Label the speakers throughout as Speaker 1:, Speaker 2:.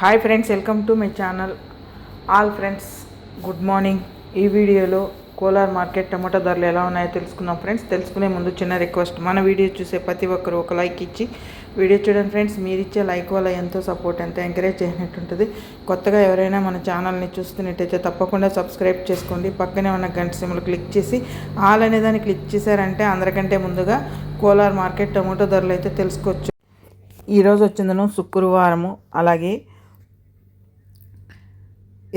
Speaker 1: Hi friends welcome to my channel all friends good morning ఈ వీడియోలో Kolar market టమాటా ధరలు ఎలా ఉన్నాయో తెలుసుకుందాం ఫ్రెండ్స్ తెలుసుకునే ముందు చిన్న రిక్వెస్ట్ మన వీడియో చూసే ప్రతి ఒక్కరు ఒక లైక్ ఇచ్చి వీడియో చూడండి ఫ్రెండ్స్ మీరు ఇచ్చే లైక్ వల్ల ఎంతో సపోర్ట్ ఎంతో ఎంకరేజ్ చేసినట్టుంటుంది. కొత్తగా ఎవరైనా మన ఛానల్ని చూస్తున్నట్టయితే తప్పకుండా సబ్స్క్రైబ్ చేసుకోండి. పక్కనే ఉన్న గంట సిమ్లు క్లిక్ చేసి ఆల్ అనే దాన్ని క్లిక్ చేశారంటే అందరికంటే ముందుగా కోలార్ మార్కెట్ టమాటో ధరలు అయితే తెలుసుకోవచ్చు. ఈరోజు వచ్చిందను శుక్రవారము. అలాగే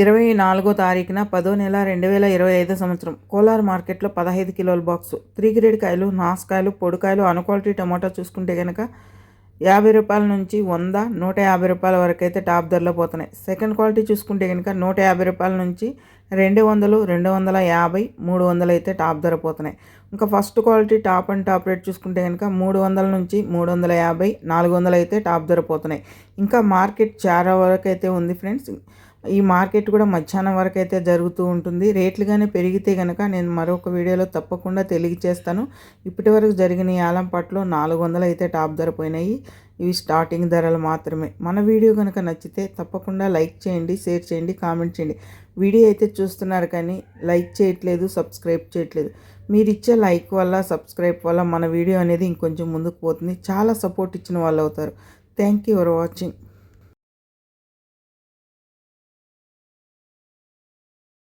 Speaker 1: ఇరవై నాలుగో తారీఖున పదో నెల రెండు వేల ఇరవై ఐదో సంవత్సరం. కోలార్ మార్కెట్లో పదహైదు కిలోల బాక్సు. త్రీ గ్రేడ్ కాయలు నాసుకాయలు పొడికాయలు అనుక్వాలిటీ టమాటా చూసుకుంటే కనుక యాభై రూపాయల నుంచి వంద నూట యాభై రూపాయల వరకు అయితే టాప్ ధరలో పోతున్నాయి. సెకండ్ క్వాలిటీ చూసుకుంటే కనుక నూట యాభై రూపాయల నుంచి రెండు వందలు రెండు వందల యాభై మూడు వందలు అయితే టాప్ ధర పోతున్నాయి. ఇంకా first quality top and top rate చూసుకుంటే కనుక మూడు వందల నుంచి మూడు వందల యాభై నాలుగు వందలు అయితే టాప్ ధర పోతున్నాయి. ఇంకా మార్కెట్ చాలా వరకు అయితే ఉంది ఫ్రెండ్స్. ఈ మార్కెట్ కూడా మధ్యాహ్నం వరకు అయితే జరుగుతూ ఉంటుంది. రేట్లు కానీ పెరిగితే కనుక నేను మరొక వీడియోలో తప్పకుండా తెలియజేస్తాను. ఇప్పటి వరకు జరిగిన ఈ ఆలంపాట్లో నాలుగు వందలు అయితే టాప్ ధర పోయినాయి. ఇవి స్టార్టింగ్ ధరలు మాత్రమే. మన వీడియో కనుక నచ్చితే తప్పకుండా లైక్ చేయండి షేర్ చేయండి కామెంట్ చేయండి. వీడియో అయితే చూస్తున్నారు కానీ లైక్ చేయట్లేదు సబ్స్క్రైబ్ చేయట్లేదు. మీరు ఇచ్చే లైక్ వల్ల సబ్స్క్రైబ్ వల్ల మన వీడియో అనేది ఇంకొంచెం ముందుకు పోతుంది. చాలా సపోర్ట్ ఇచ్చిన వాళ్ళు అవుతారు. Thank you for watching.